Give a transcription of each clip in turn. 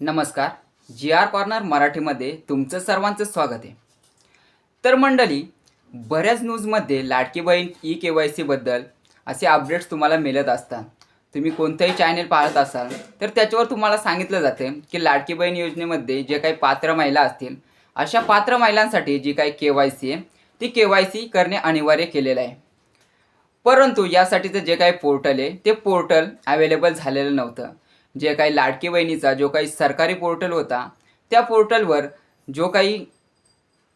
नमस्कार. जी R corner मराठीमध्ये तुमचं सर्वांचं स्वागत आहे. तर मंडळी बऱ्याच न्यूजमध्ये लाडकी बहीण ई के वाय सीबद्दल असे अपडेट्स तुम्हाला मिळत असतात. तुम्ही कोणतंही चॅनेल पाहत असाल तर त्याच्यावर तुम्हाला सांगितलं जाते की लाडकी बहीण योजनेमध्ये जे काही पात्र महिला असतील अशा पात्र महिलांसाठी जी काही के वाय सी आहे ती के वाय सी करणे अनिवार्य केलेलं आहे. परंतु यासाठीचं जे काही पोर्टल आहे ते पोर्टल अवेलेबल झालेलं नव्हतं. जे काही लाडकी बहिणीचा जो काही सरकारी पोर्टल होता त्या पोर्टलवर जो काही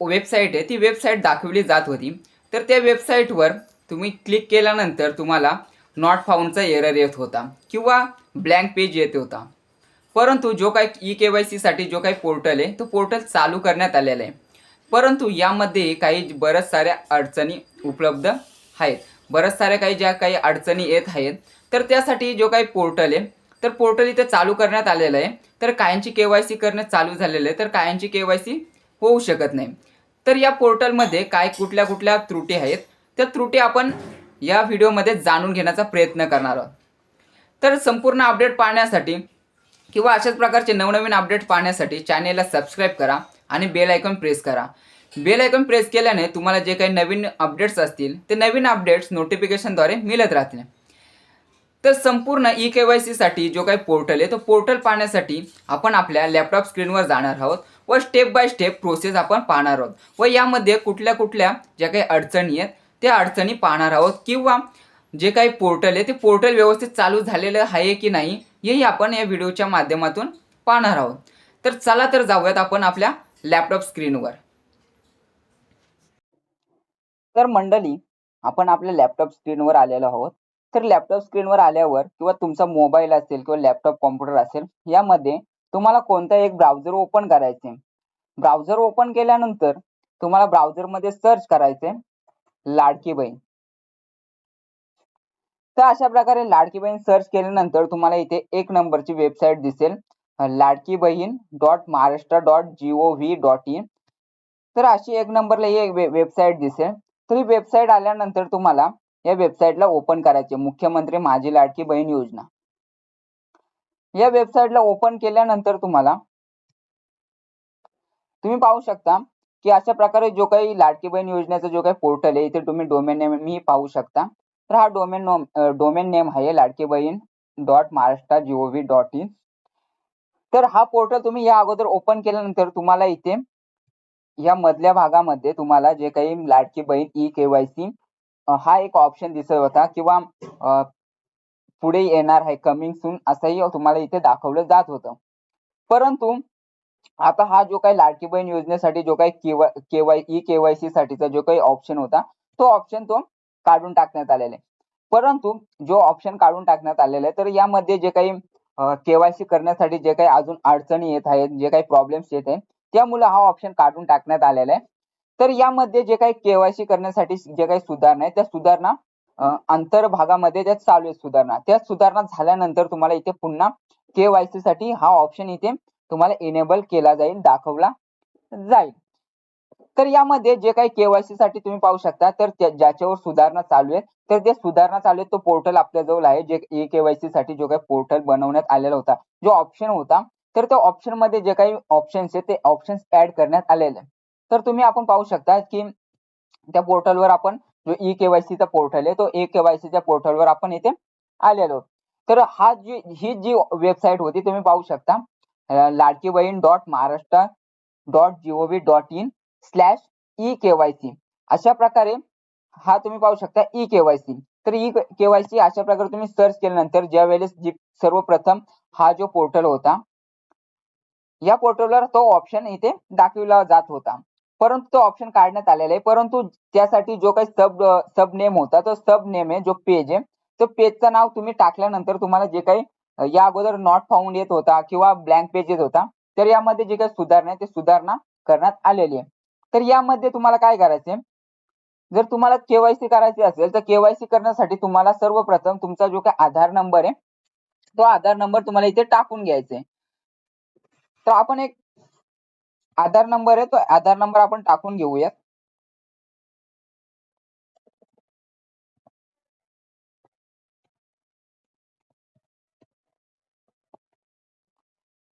वेबसाईट आहे ती वेबसाईट दाखवली जात होती. तर त्या वेबसाईटवर तुम्ही क्लिक केल्यानंतर तुम्हाला नॉट फाऊंडचा एरर येत होता किंवा ब्लँक पेज येत होता. परंतु जो काही ई के वाय सीसाठी जो काही पोर्टल आहे तो पोर्टल चालू करण्यात आलेला आहे. परंतु यामध्ये काही बऱ्याच साऱ्या अडचणी उपलब्ध आहेत. बऱ्याच साऱ्या काही ज्या काही अडचणी येत आहेत तर त्यासाठी जो काही पोर्टल आहे तर पोर्टल इथे चालू करण्यात आलेलं आहे. तर कायांची के वाय सी करणं चालू झालेलं आहे. तर कायांची के वाय सी होऊ शकत नाही. तर या पोर्टलमध्ये काय कुठल्या कुठल्या त्रुटी आहेत? त्या त्रुटी आपण या व्हिडिओमध्ये जाणून घेण्याचा प्रयत्न करणार आहोत. तर संपूर्ण अपडेट पाहण्यासाठी किंवा अशाच प्रकारचे नवनवीन अपडेट पाहण्यासाठी चॅनेलला सबस्क्राईब करा आणि बेल आयकॉन प्रेस करा. बेल आयकॉन प्रेस केल्याने तुम्हाला जे काही नवीन अपडेट्स असतील ते नवीन अपडेट्स नोटिफिकेशनद्वारे मिळत राहतील. तर संपूर्ण ई के वाय सीसाठी जो काही पोर्टल आहे तो पोर्टल पाहण्यासाठी आपण आपल्या लॅपटॉप स्क्रीनवर जाणार आहोत व स्टेप बाय स्टेप प्रोसेस आपण पाहणार आहोत. व यामध्ये कुठल्या कुठल्या ज्या काही अडचणी आहेत त्या अडचणी पाहणार आहोत किंवा जे काही पोर्टल आहे ते पोर्टल व्यवस्थित चालू झालेलं आहे की नाही हेही आपण या व्हिडिओच्या माध्यमातून पाहणार आहोत. तर चला तर जाऊयात आपण आपल्या लॅपटॉप स्क्रीनवर तर मंडळी आपण आपल्या लॅपटॉप स्क्रीनवर आलेलो आहोत. तर लॅपटॉप स्क्रीनवर आल्यावर किंवा तुमचा मोबाईल असेल किंवा लॅपटॉप कॉम्प्युटर असेल यामध्ये तुम्हाला कोणता एक ब्राउझर ओपन करायचे? ब्राउझर ओपन केल्यानंतर तुम्हाला ब्राउझरमध्ये सर्च करायचे लाडकी बहीण. तर अशा प्रकारे लाडकी बहीण सर्च केल्यानंतर तुम्हाला इथे एक नंबरची वेबसाईट दिसेल Ladki Bahin dot Maharashtra dot G O V dot in तर अशी एक नंबरला ही एक वेबसाईट दिसेल. तर ही वेबसाईट आल्यानंतर तुम्हाला या वेबसाईटला ओपन करायचे. मुख्यमंत्री माझी लाडकी बहीण योजना. या वेबसाईटला ओपन केल्यानंतर तुम्हाला तुम्ही पाहू शकता की अशा प्रकारे जो काही लाडकी बहीण योजनेचा जो काही पोर्टल आहे इथे तुम्ही डोमेन नेम मी पाहू शकता. तर हा डोमेन डोमेन नेम आहे Ladki Bahin dot Maharashtra gov dot in तर हा पोर्टल तुम्ही या अगोदर ओपन केल्यानंतर तुम्हाला इथे या मधल्या भागामध्ये तुम्हाला जे काही लाडकी बहीण ई केवायसी हा एक ऑप्शन दिसत होता किंवा पुढे येणार आहे कमिंग सून असंही तुम्हाला इथे दाखवलं जात होतं. परंतु आता हा जो काही लाडकी बहीण योजनेसाठी जो काही केवाय केवाय ई केवायसी साठीचा जो काही ऑप्शन होता तो ऑप्शन तो काढून टाकण्यात आलेला आहे. परंतु जो ऑप्शन काढून टाकण्यात आलेला आहे तर यामध्ये जे काही केवायसी करण्यासाठी जे काही अजून अडचणी येत आहेत जे काही प्रॉब्लेम्स येत आहेत त्यामुळे हा ऑप्शन काढून टाकण्यात आलेला आहे. तर यामध्ये जे काही केवायसी करण्यासाठी जे काही सुधारणा आहे त्या सुधारणा अंतर्भागामध्ये त्या चालू आहेत सुधारणा त्या सुधारणा झाल्यानंतर तुम्हाला इथे पुन्हा केवायसी साठी हा ऑप्शन इथे तुम्हाला इनेबल केला जाईल दाखवला जाईल. तर यामध्ये जे काही केवायसी साठी तुम्ही पाहू शकता तर ज्याच्यावर सुधारणा चालू आहे तर ते सुधारणा चालू आहे तो पोर्टल आपल्या जवळ आहे जे ई केवायसी साठी जो काही पोर्टल बनवण्यात आलेला होता जो ऑप्शन होता तर त्या ऑप्शनमध्ये जे काही ऑप्शन्स आहेत ते ऑप्शन्स ऍड करण्यात आलेले तर तुम्ही आपण पाहू शकता की त्या पोर्टलवर आपण जो ई केवायसीचा पोर्टल आहे तो ई केवायसीच्या पोर्टलवर आपण इथे आलेलो. तर हा जी ही जी वेबसाईट होती तुम्ही पाहू शकता. Ladki Bahin dot Maharashtra dot gov dot in slash e KYC अशा प्रकारे हा तुम्ही पाहू शकता ई केवायसी तर ई केवायसी अशा प्रकारे तुम्ही सर्च केल्यानंतर ज्या वेळेस जी सर्वप्रथम हा जो पोर्टल होता या पोर्टलवर तो ऑप्शन इथे दाखविला जात होता. परंतु तो ऑप्शन काढण्यात आलेला आहे. परंतु त्यासाठी जो काही सब सब नेम होता तो सब नेम आहे जो पेज आहे तो पेजचं नाव तुम्ही टाकल्यानंतर तुम्हाला जे काही या अगोदर नॉट फाउंड येत होता किंवा ब्लँक पेज येत होता तर यामध्ये जे काही सुधारणा आहे ते सुधारणा करण्यात आलेली आहे. तर यामध्ये तुम्हाला काय करायचे जर तुम्हाला केवायसी करायची असेल तर केवायसी करण्यासाठी तुम्हाला सर्वप्रथम तुमचा जो काही आधार नंबर आहे तो आधार नंबर तुम्हाला इथे टाकून घ्यायचा आहे. तर आपण एक आधार नंबर आहे तो आधार नंबर आपण टाकून घेऊयात.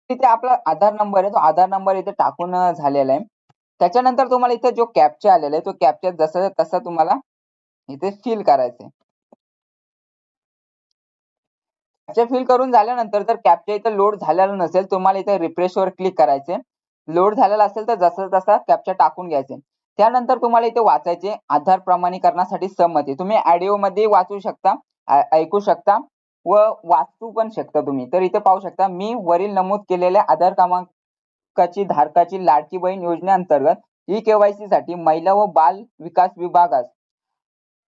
तिथे आपला आधार नंबर आहे तो आधार नंबर इथे टाकून झालेला आहे. त्याच्यानंतर तुम्हाला इथे जो कॅप्चा आलेला आहे तो कॅप्चा जसा तसा तुम्हाला इथे फिल करायचा आहे. कॅप्चा फिल करून झाल्यानंतर जर कॅप्चा इथे लोड झालेला नसेल तुम्हाला इथे रिफ्रेशवर क्लिक करायचे लोड झालेला असेल तर जसा तसा कॅप्चा टाकून घ्यायचे. त्यानंतर तुम्हाला इथे वाचायचे आधार प्रमाणीकरणासाठी संमती. तुम्ही ऑडिओ मध्ये वाचू शकता ऐकू शकता व वाचू पण शकता तुम्ही. तर इथे पाहू शकता मी वरील नमूद केलेल्या आधार क्रमांकाची धारकाची लाडकी बहीण योजनेअंतर्गत ई केवायसी साठी महिला व बाल विकास विभागास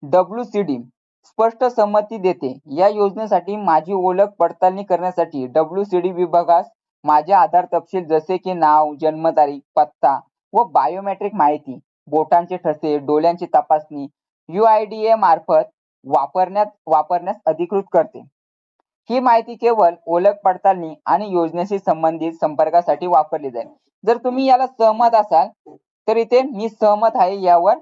डब्ल्यू सी डी स्पष्ट संमती देते. या योजनेसाठी माझी ओळख पडताळणी करण्यासाठी डब्ल्यू सी डी विभागास माझे आधार तपशील जसे की नाव जन्मतारीख पत्ता व बायोमेट्रिक माहिती बोटांचे ठसे डोळ्यांची तपासणी UIDA मार्फत वापरण्यात वापरण्यास अधिकृत करते. ही माहिती केवळ ओळख पडताळणी आणि योजनेशी संबंधित संपर्कासाठी वापरली जाईल. जर तुम्ही याला सहमत असाल तर इथे मी सहमत आहे यावर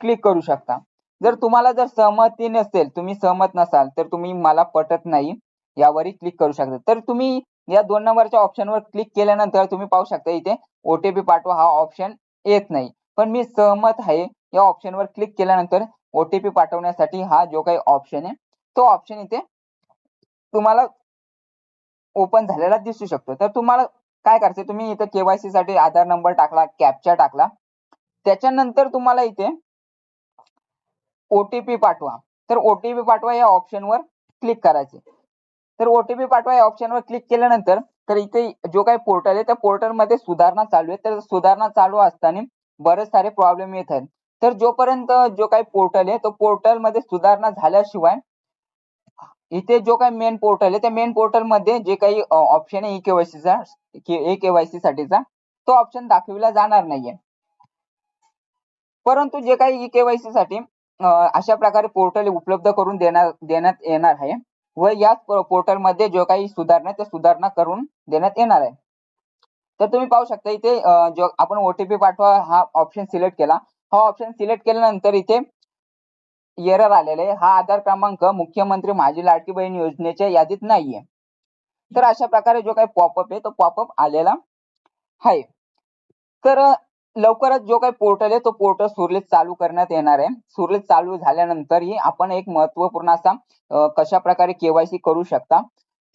क्लिक करू शकता. जर तुम्हाला जर सहमती नसेल तुम्ही सहमत नसाल तर तुम्ही मला पटत नाही यावरही क्लिक करू शकता. तर तुम्ही या दोन नंबरच्या ऑप्शनवर क्लिक केल्यानंतर तुम्ही पाहू शकता इथे ओटीपी पाठवा हा ऑप्शन येत नाही. पण मी सहमत आहे या ऑप्शनवर क्लिक केल्यानंतर ओटीपी पाठवण्यासाठी हा जो काही ऑप्शन आहे तो ऑप्शन इथे तुम्हाला ओपन झालेला दिसू शकतो. तर तुम्हाला काय करायचं तुम्ही इथे केवायसी साठी आधार नंबर टाकला कॅप्चा टाकला. त्याच्यानंतर तुम्हाला इथे ओटीपी पाठवा. तर ओटीपी पाठवा या ऑप्शनवर क्लिक करायचे तर ओटीपी पाठवा या ऑप्शनवर क्लिक केल्यानंतर तर इथे जो काही पोर्टल आहे त्या पोर्टलमध्ये सुधारणा चालू आहे. तर सुधारणा चालू असताना बरेच सारे प्रॉब्लेम येत आहेत. तर जोपर्यंत जो काही पोर्टल आहे तो पोर्टलमध्ये सुधारणा झाल्याशिवाय इथे जो काही मेन पोर्टल आहे त्या मेन पोर्टलमध्ये जे काही ऑप्शन आहे ई केवायसीचा ई केवायसी साठीचा तो ऑप्शन दाखविला जाणार नाहीये. परंतु जे काही ई केवायसी साठी अशा प्रकारे पोर्टल उपलब्ध करून देणार देण्यात येणार आहे. व याच पोर्टलमध्ये जो काही सुधारणा त्या सुधारणा करून देण्यात येणार आहे. तर तुम्ही पाहू शकता इथे जो आपण ओटीपी पाठवा हा ऑप्शन सिलेक्ट केला. हा ऑप्शन सिलेक्ट केल्यानंतर इथे एरर आलेले हा आधार क्रमांक मुख्यमंत्री माझी लाडकी बहीण योजनेच्या यादीत नाहीये. तर अशा प्रकारे जो काही पॉपअप आहे तो पॉपअप आलेला आहे. तर लवकरच जो काही पोर्टल आहे तो पोर्टल सुरलेत चालू करण्यात येणार आहे. सुरलेत चालू झाल्यानंतरही आपण एक महत्त्वपूर्ण असा कशा प्रकारे केवायसी करू शकता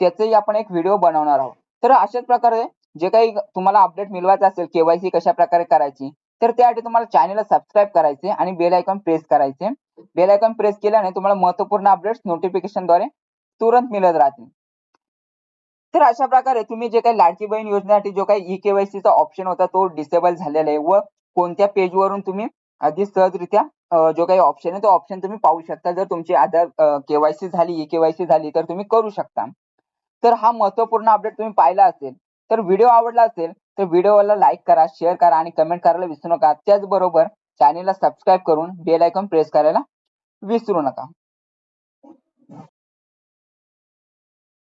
त्याचेही आपण एक व्हिडिओ बनवणार आहोत. तर अशाच प्रकारे जे काही तुम्हाला अपडेट मिळवायचं असेल केवायसी कशा प्रकारे करायची तर त्यासाठी तुम्हाला चॅनलला सबस्क्राईब करायचे आणि बेल आयकॉन प्रेस करायचे. बेल आयकॉन प्रेस केल्याने तुम्हाला महत्त्वपूर्ण अपडेट्स नोटिफिकेशनद्वारे तुरंत मिळत राहतील. तर अशा प्रकारे तुम्ही जे काही लाडकी बहीण योजनेसाठी जो काही ई केवायसी चा ऑप्शन होता तो डिसेबल झालेला आहे. व कोणत्या पेजवरून तुम्ही अगदी सहजरित्या जो काही ऑप्शन आहे तो ऑप्शन तुम्ही पाहू शकता. जर तुमची आधार केवायसी झाली ई केवायसी झाली तर तुम्ही करू शकता. तर हा महत्त्वपूर्ण अपडेट तुम्ही पाहिला असेल तर व्हिडिओ आवडला असेल तर व्हिडिओला लाईक करा शेअर करा आणि कमेंट करायला विसरू नका. त्याचबरोबर चॅनेलला सबस्क्राईब करून बेल आयकॉन प्रेस करायला विसरू नका.